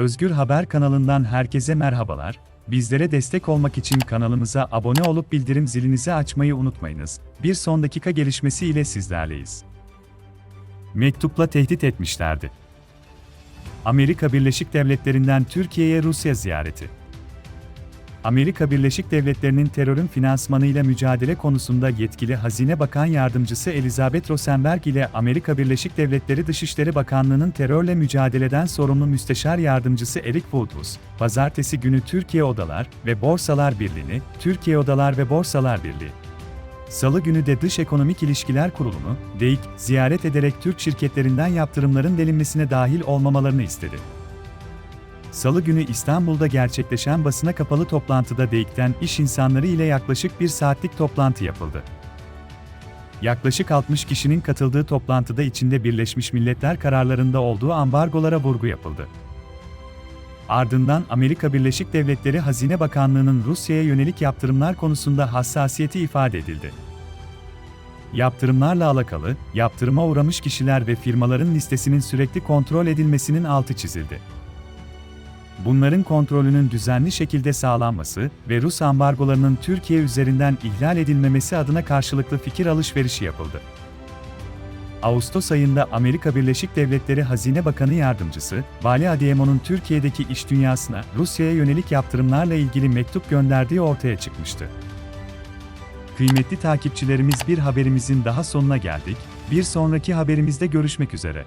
Özgür Haber kanalından herkese merhabalar. Bizlere destek olmak için kanalımıza abone olup bildirim zilinizi açmayı unutmayınız. Bir son dakika gelişmesi ile sizlerleyiz. Mektupla tehdit etmişlerdi. Amerika Birleşik Devletleri'nden Türkiye'ye Rusya ziyareti. Amerika Birleşik Devletleri'nin terörün finansmanıyla mücadele konusunda yetkili Hazine Bakan Yardımcısı Elizabeth Rosenberg ile Amerika Birleşik Devletleri Dışişleri Bakanlığı'nın terörle mücadeleden sorumlu müsteşar yardımcısı Eric Woodruss, pazartesi günü Türkiye Odalar ve Borsalar Birliği'ni, Türkiye Odalar ve Borsalar Birliği, Salı günü de Dış Ekonomik İlişkiler Kurulu'nu, DEİK, ziyaret ederek Türk şirketlerinden yaptırımların delinmesine dahil olmamalarını istedi. Salı günü İstanbul'da gerçekleşen basına kapalı toplantıda DEİK'ten iş insanları ile yaklaşık bir saatlik toplantı yapıldı. Yaklaşık 60 kişinin katıldığı toplantıda içinde Birleşmiş Milletler kararlarında olduğu ambargolara vurgu yapıldı. Ardından Amerika Birleşik Devletleri Hazine Bakanlığı'nın Rusya'ya yönelik yaptırımlar konusunda hassasiyeti ifade edildi. Yaptırımlarla alakalı, yaptırıma uğramış kişiler ve firmaların listesinin sürekli kontrol edilmesinin altı çizildi. Bunların kontrolünün düzenli şekilde sağlanması ve Rus ambargolarının Türkiye üzerinden ihlal edilmemesi adına karşılıklı fikir alışverişi yapıldı. Ağustos ayında Amerika Birleşik Devletleri Hazine Bakanı Yardımcısı, Vali Adiemo'nun Türkiye'deki iş dünyasına Rusya'ya yönelik yaptırımlarla ilgili mektup gönderdiği ortaya çıkmıştı. Kıymetli takipçilerimiz bir haberimizin daha sonuna geldik. Bir sonraki haberimizde görüşmek üzere.